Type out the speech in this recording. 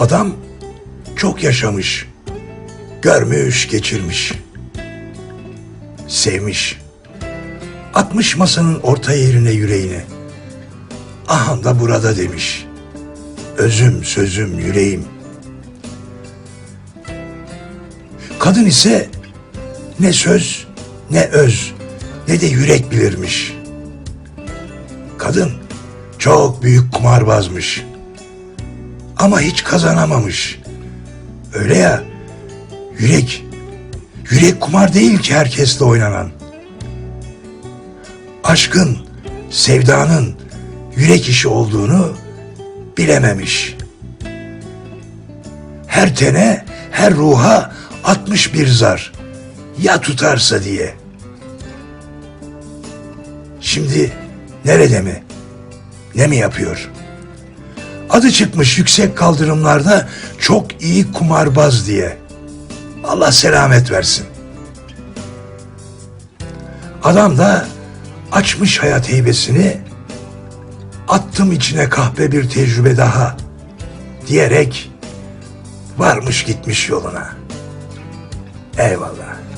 Adam çok yaşamış, görmüş, geçirmiş, sevmiş. Atmış masanın orta yerine yüreğini. Aham da burada demiş. Özüm, sözüm, yüreğim. Kadın ise ne söz, ne öz, ne de yürek bilirmiş. Kadın çok büyük kumarbazmış. Ama hiç kazanamamış. Öyle ya, yürek, yürek kumar değil ki herkesle oynanan. Aşkın, sevdanın yürek işi olduğunu bilememiş. Her tene, her ruha atmış bir zar. Ya tutarsa diye. Şimdi nerede mi? Ne mi yapıyor? Adı çıkmış yüksek kaldırımlarda çok iyi kumarbaz diye. Allah selamet versin. Adam da açmış hayat heybesini, attım içine kahpe bir tecrübe daha diyerek varmış gitmiş yoluna. Eyvallah.